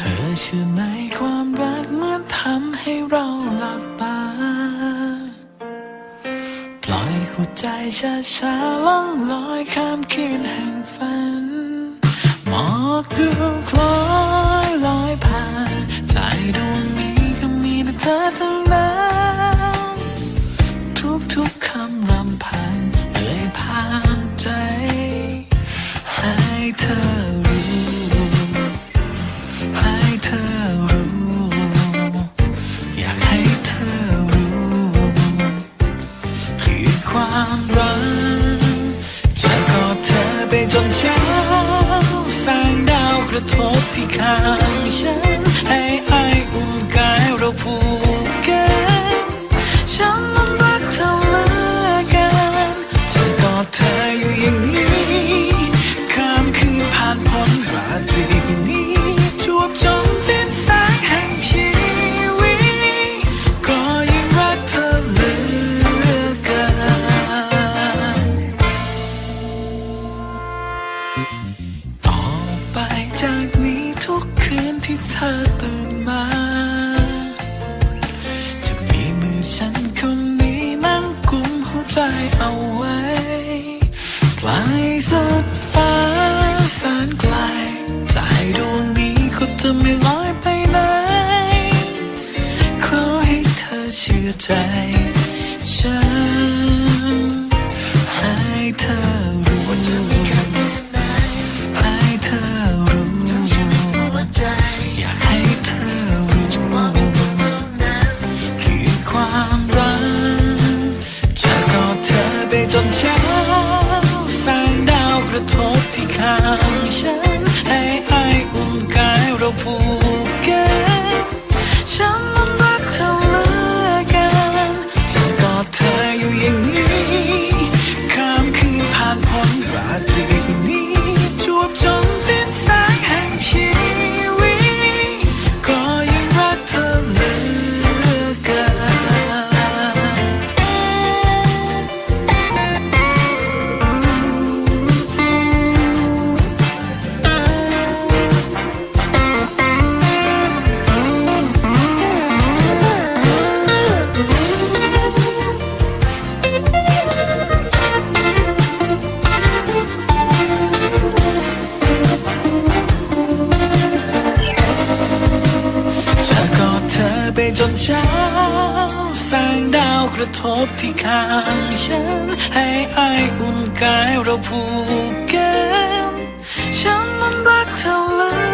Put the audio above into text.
เธอเชื่อไหมความรักเมื่อนทำให้เราหลับตา ปล่อยหัวใจช้าช้าๆล่องลอยข้ามคืนแห่งฝัน หมอกดูคล้อยลอยผ่าน ใจดวงนี้ก็มีแต่เธอทั้งนั้น ไปจนเช้าแสงดาวกระทบที่ข้างฉัน ให้ไออุ่นกายเราผูกกันฉันนั้นรักเธอเหลือเกันเธอกอดเธออยู่อย่างนี้ข้ามคืนผ่านพ้นราตรี ต่อไปจากนี้ทุกคืนที่เธอตื่นมา จะมีมือฉันคนนี้นั่งกุมหัวใจเอาไว้ไกลสุดฟ้าแสนไกลใจดวงนี้ก็จะไม่ลอยไปไหนขอให้เธอเชื่อใจ อ ไปจนเช้าแสงดาวกระทบที่ข้างฉัน ให้ไออุ่นกายเราผูกกันฉันนั้นรักเธอเลย